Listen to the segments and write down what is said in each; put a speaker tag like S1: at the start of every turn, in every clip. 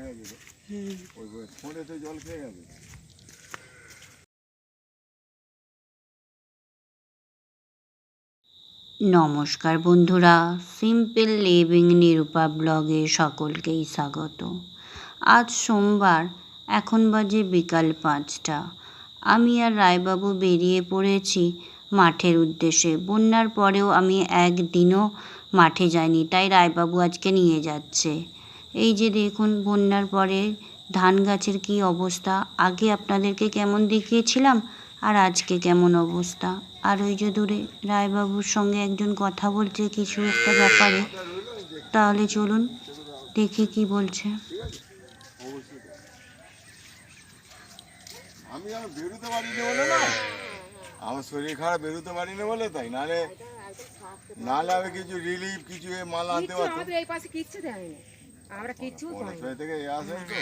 S1: হয়ে গেছে। ওই ফোনেতে জল খেয়ে গেছে।
S2: নমস্কার বন্ধুরা সিম্পল লিভিং নিরূপা ব্লগে সকলকেই স্বাগত। আজ সোমবার এখন বাজে বিকাল পাঁচটা। আমি আর রায়বাবু বেরিয়ে পড়েছি মাঠের উদ্দেশ্যে। বন্যার পরেও আমি একদিনও মাঠে যাইনি তাই রায়বাবু আজকে নিয়ে যাচ্ছে। এই যে দেখুন বন্যার পরে ধান গাছের কী অবস্থা? আগে আপনাদেরকে কেমন দেখিয়েছিলাম আর আজকে কেমন অবস্থা? আর ওই যে দূরে রায়বাবুর সঙ্গে একজন কথা বলছে কিছু একটা ব্যাপারে। তাহলে চলুন দেখি কি বলছে।
S1: আমি আর বেরোতে পারিনি বলে না। আমার শরীর খারাপ বেরোতে পারিনি বলে তাই। নাহলে নাহলে আমি কিছু রিলিফ কিছু মাল আনতে পারতাম।
S3: এই পাশে কিচ্ছু দেয়নি আমরা
S1: থেকে এ তো?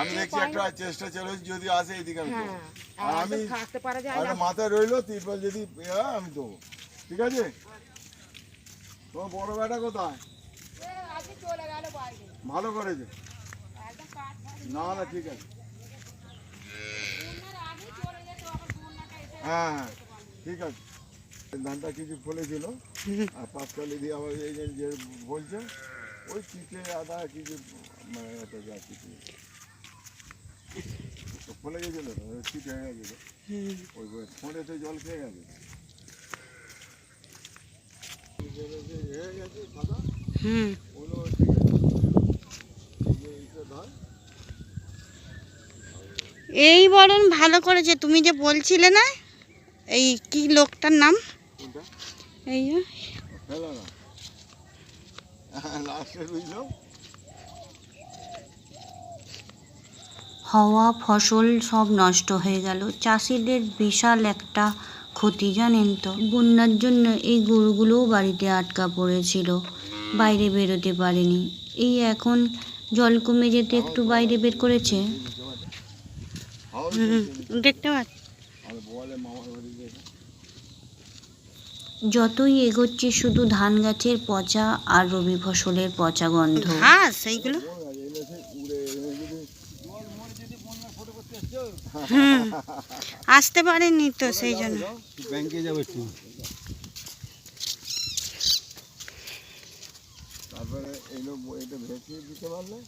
S1: আমি দেখছি একটা চেষ্টা যদি আসে এদিকে আমি
S3: হ্যাঁ।
S1: আর আমি
S3: থাকতে পারা যায় না।
S1: মাথায় রইল তিরপল যদি আমি দেবো। ঠিক আছে? তোমার বড় বেটা কোথায়? ভালো করেছে না না ঠিক আছে। হ্যাঁ হ্যাঁ ঠিক আছে। ধানটা কিছু ফলেছিল। আর পাঁচকালি দিয়ে আবার এই যে বলছে ওই মানে একটা যা কিছু ফলে গেছিল তো চিটে হয়ে গেছিল। ওই ফোনেতে জল খেয়ে গেছে। হয়ে গেছে সাদা
S2: হুম
S1: ওগুলো ঠিক আছে এই
S2: বরণ ভালো করেছে তুমি যে বলছিলে না এই কি লোকটার নাম? এই যে
S1: ফেলা না লাস্টে বুঝলাম
S2: হওয়া ফসল সব নষ্ট হয়ে গেল। চাষিদের বিশাল একটা ক্ষতি জানেন তো? বন্যার জন্য এই গরুগুলোও বাড়িতে আটকা পড়েছিল। বাইরে বেরোতে পারেনি। এই এখন জল কমে যেতে একটু বাইরে বের করেছে?
S1: হাওয়া
S2: দেখতে পাচ্ছি
S1: আর বলে মামার বাড়ি গেছে
S2: যতই এগোচ্ছে শুধু ধান গাছের পচা আর রবি ফসলের পচা গন্ধ। ঘাস এইগুলো? হুম আসতে পারেনি তো সেই জন্য।
S1: ব্যাংকে যাবে তুমি তারপরে এটা ভেসে দিতে পারলে?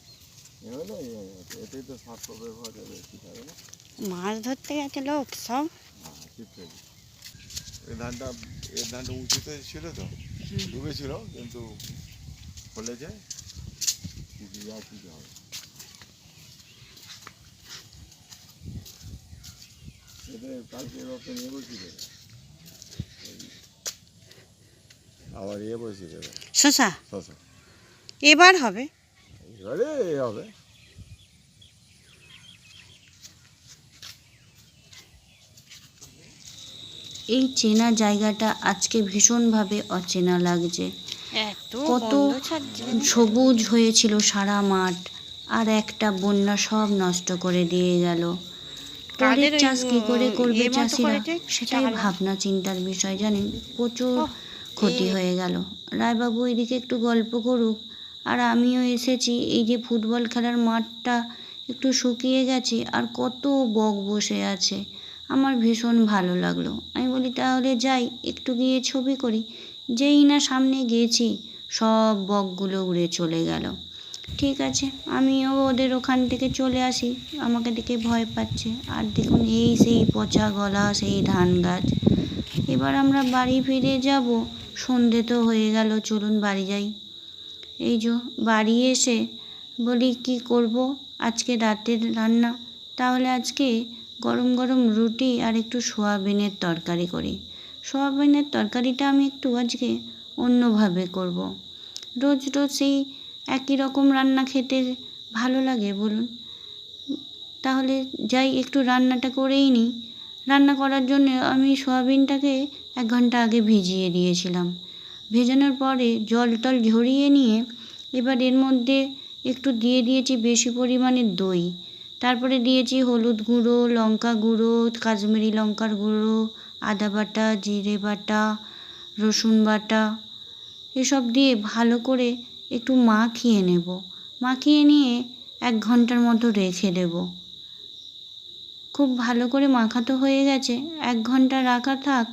S1: তো ব্যবহার না
S2: মাছ ধরতে গেছে লোক সব।
S1: হ্যাঁ ধানটা এই ধানটা উঁচুতে ছিল তো। ডুবেছিল কিন্তু ফলেছে কিছু যা কিছু হবে এতে কালকে রক্ত নিয়ে বসি দেবে আবার ইয়ে বসিয়ে দেবে
S2: শশা?
S1: শশা।
S2: এবার হবে?
S1: এবারে এ হবে।
S2: এই চেনা জায়গাটা আজকে ভীষণভাবে অচেনা লাগছে। কত সবুজ হয়েছিল সারা মাঠ আর একটা বন্যা সব নষ্ট করে দিয়ে গেল। পরের চাষ কি করে করবে চাষিরা? সেটাই ভাবনা চিন্তার বিষয় জানেন? প্রচুর ক্ষতি হয়ে গেল। রায়বাবু এদিকে একটু গল্প করুক। আর আমিও এসেছি এই যে ফুটবল খেলার মাঠটা একটু শুকিয়ে গেছে আর কত বক বসে আছে। আমার ভীষণ ভালো লাগল। আমি বলি, তাহলে যাই, একটু গিয়ে ছবি করি। যেই না সামনে গিয়েছি, সব বকগুলো উড়ে চলে গেল। ঠিক আছে, আমিও ওদের ওখান থেকে চলে আসি। আমাকে দেখে ভয় পাচ্ছে। আর দেখুন, এই সেই পচা গলা, সেই ধান গাছ। এবার আমরা বাড়ি ফিরে যাব। সন্ধে তো হয়ে গেল, চলুন বাড়ি যাই। এই যে, বাড়ি এসে বলি, কি করব? আজকে রাতের রান্না। তাহলে আজকে গরম গরম রুটি আর একটু সোয়াবিনের তরকারি করি। সোয়াবিনের তরকারিটা আমি একটু আজকে অন্যভাবে করব। রোজ রোজ সেই একই রকম রান্না খেতে ভালো লাগে বলুন। তাহলে যাই একটু রান্নাটা করেই নিই। রান্না করার জন্য আমি সোয়াবিনটাকে এক ঘণ্টা আগে ভিজিয়ে দিয়েছিলাম। ভেজানোর পরে জল টল ঝরিয়ে নিয়ে এবার এর মধ্যে একটু দিয়ে দিয়েছি বেশি পরিমাণে দই। তারপরে দিয়েছি হলুদ গুঁড়ো, লঙ্কা গুঁড়ো, কাশ্মীরি লঙ্কার গুঁড়ো, আদা বাটা, জিরে বাটা, রসুন বাটা। এসব দিয়ে ভালো করে একটু মাখিয়ে নেব। মাখিয়ে নিয়ে এক ঘণ্টার মতো রেখে দেব। খুব ভালো করে মাখাতো হয়ে গেছে। এক ঘণ্টা রাখা থাক,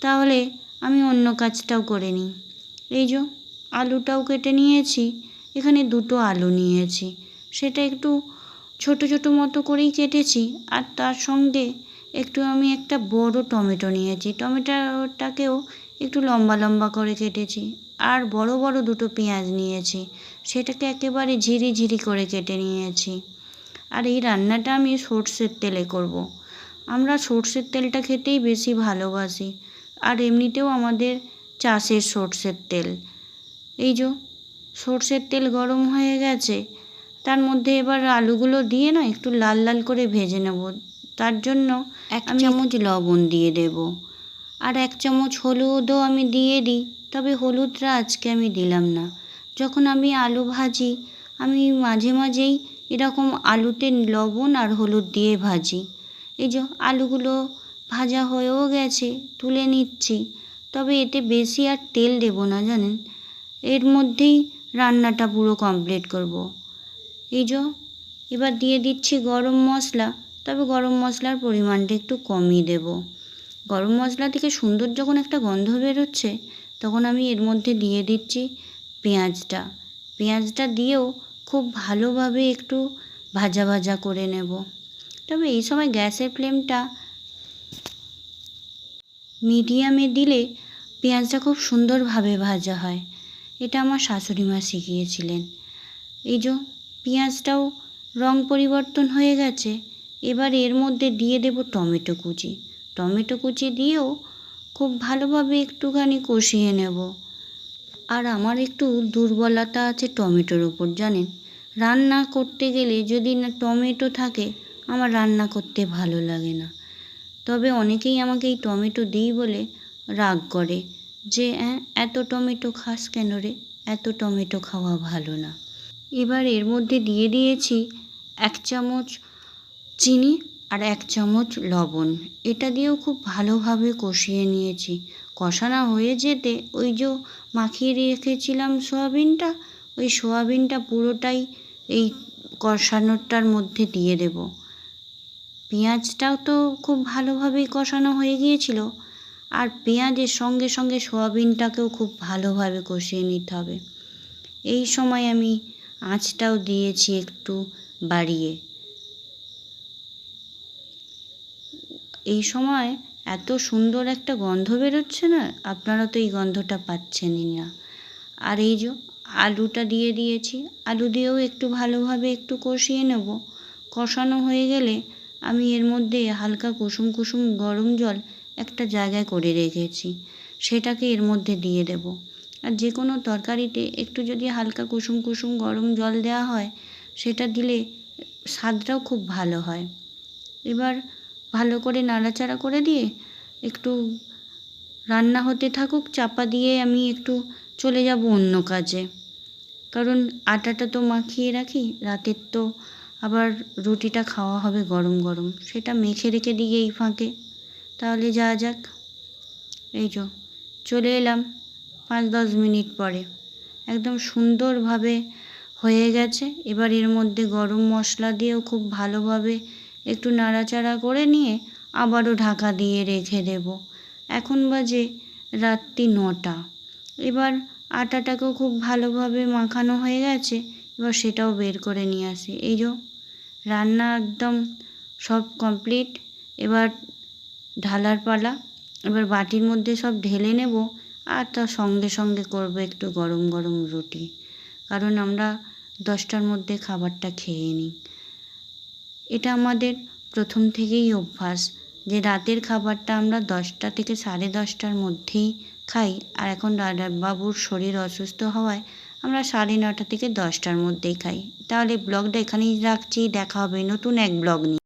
S2: তাহলে আমি অন্য কাজটাও করে নিই। এই যে আলুটাও কেটে নিয়েছি, এখানে দুটো আলু নিয়েছি। সেটা একটু ছোট ছোট মতো করেই কেটেছি আর তার সঙ্গে একটু আমি একটা বড় টমেটো নিয়েছি। টমেটোটাকেও একটু লম্বা লম্বা করে কেটেছি আর বড় বড় দুটো পেঁয়াজ নিয়েছি। সেটাকে একেবারে ঝিরি ঝিরি করে কেটে নিয়েছি। আর এই রান্নাটা আমি সর্ষের তেলে করব। আমরা সর্ষের তেলটা খেতেই বেশি ভালোবাসি আর এমনিতেও আমাদের চাষের সর্ষের তেল। এই যে সর্ষের তেল গরম হয়ে গেছে তার মধ্যে এবার আলুগুলো দিয়ে না একটু লাল লাল করে ভেজে নেব। তার জন্য এক চামচ লবণ দিয়ে দেব। আর এক চামচ হলুদও আমি দিয়ে দিই তবে হলুদটা আজকে আমি দিলাম না। যখন আমি আলু ভাজি আমি মাঝে মাঝেই এরকম আলুতে লবণ আর হলুদ দিয়ে ভাজি। এই যে আলুগুলো ভাজা হয়েও গেছে তুলে নিচ্ছি তবে এতে বেশি আর তেল দেব না জানেন? এর মধ্যেই রান্নাটা পুরো কমপ্লিট করব। এই যে, এবার দিয়ে দিচ্ছি গরম মশলা। তবে গরম মশলার পরিমাণটা একটু কমই দেব। গরম মশলা থেকে সুন্দর যখন একটা গন্ধ বেরোচ্ছে, তখন আমি এর মধ্যে দিয়ে দিচ্ছি পেঁয়াজটা। পেঁয়াজটা দিয়েও খুব ভালোভাবে একটু ভাজা ভাজা করে নেব। তবে এই সময় গ্যাসের ফ্লেমটা মিডিয়ামে দিলে পেঁয়াজটা খুব সুন্দরভাবে ভাজা হয়। এটা আমার শাশুড়ি মা শিখিয়েছিলেন। এই যে পেঁয়াজটাও রং পরিবর্তন হয়ে গেছে। এবার এর মধ্যে দিয়ে দেব টমেটো কুচি। টমেটো কুচি দিয়েও খুব ভালোভাবে একটুখানি কষিয়ে নেব। আর আমার একটু দুর্বলতা আছে টমেটোর ওপর, জানেন? রান্না করতে গেলে যদি না টমেটো থাকে, আমার রান্না করতে ভালো লাগে না। তবে অনেকেই আমাকে এই টমেটো দিই বলে রাগ করে যে এত টমেটো খাস কেন রে? এত টমেটো খাওয়া ভালো না। এবার এর মধ্যে দিয়ে দিয়েছি এক চামচ চিনি আর এক চামচ লবণ। এটা দিয়েও খুব ভালোভাবে কষিয়ে নিয়েছি। কষানো হয়ে যেতে ওই যে মাখিয়ে রেখেছিলাম সোয়াবিনটা, ওই সোয়াবিনটা পুরোটাই এই কষানোটার মধ্যে দিয়ে দেব। পেঁয়াজটাও তো খুব ভালোভাবেই কষানো হয়ে গিয়েছিল। আর পেঁয়াজের সঙ্গে সঙ্গে সোয়াবিনটাকেও খুব ভালোভাবে কষিয়ে নিতে হবে। এই সময় আমি আঁচটাও দিয়েছি একটু বাড়িয়ে। এই সময় এত সুন্দর একটা গন্ধ বেরোচ্ছে না? আপনারা তো এই গন্ধটা পাচ্ছেনই না। আর এই যে আলুটা দিয়ে দিয়েছি, আলু দিয়েও একটু ভালোভাবে একটু কষিয়ে নেব। কষানো হয়ে গেলে আমি এর মধ্যে হালকা কুসুম কুসুম গরম জল একটা জায়গায় করে রেখেছি। সেটাকে এর মধ্যে দিয়ে দেব। আর যে কোনো তরকারিতে একটু যদি হালকা কুসুম কুসুম গরম জল দেওয়া হয়, সেটা দিলে স্বাদটাও খুব ভালো হয়। এবার ভালো করে নাড়াচাড়া করে দিয়ে একটু রান্না হতে থাকুক, চাপা দিয়ে আমি একটু চলে যাব অন্য কাজে। কারণ আটাটা তো মাখিয়ে রাখি, রাতের তো আবার রুটিটা খাওয়া হবে গরম গরম। সেটা মেখে রেখে দিই এই ফাঁকে। তাহলে যাওয়া যাক। এই চলে এলাম। পাঁচ দশ মিনিট পরে। একদম সুন্দরভাবে হয়ে গেছে। এবার এর মধ্যে গরম মশলা দিয়েও খুব ভালোভাবে একটু নাড়াচাড়া করে নিয়ে আবারও ঢাকা দিয়ে রেখে দেব। এখন বাজে রাত্রি নটা। এবার আটাটাকেও খুব ভালোভাবে মাখানো হয়ে গেছে। এবার সেটাও বের করে নিয়ে আসি। এই যো রান্না একদম সব কমপ্লিট। এবার ঢালার পালা। এবার বাটির মধ্যে সব ঢেলে নেব। আর তার সঙ্গে সঙ্গে করব একটু গরম গরম রুটি। কারণ আমরা দশটার মধ্যে খাবারটা খেয়ে নিই। এটা আমাদের প্রথম থেকেই অভ্যাস যে রাতের খাবারটা আমরা দশটা থেকে সাড়ে দশটার মধ্যেই খাই আর এখন বাবুর শরীর অসুস্থ হওয়ায় আমরা সাড়ে নটা থেকে দশটার মধ্যেই খাই। তাহলে ব্লগটা এখানেই রাখছি, দেখা হবে নতুন এক ব্লগ নিয়ে।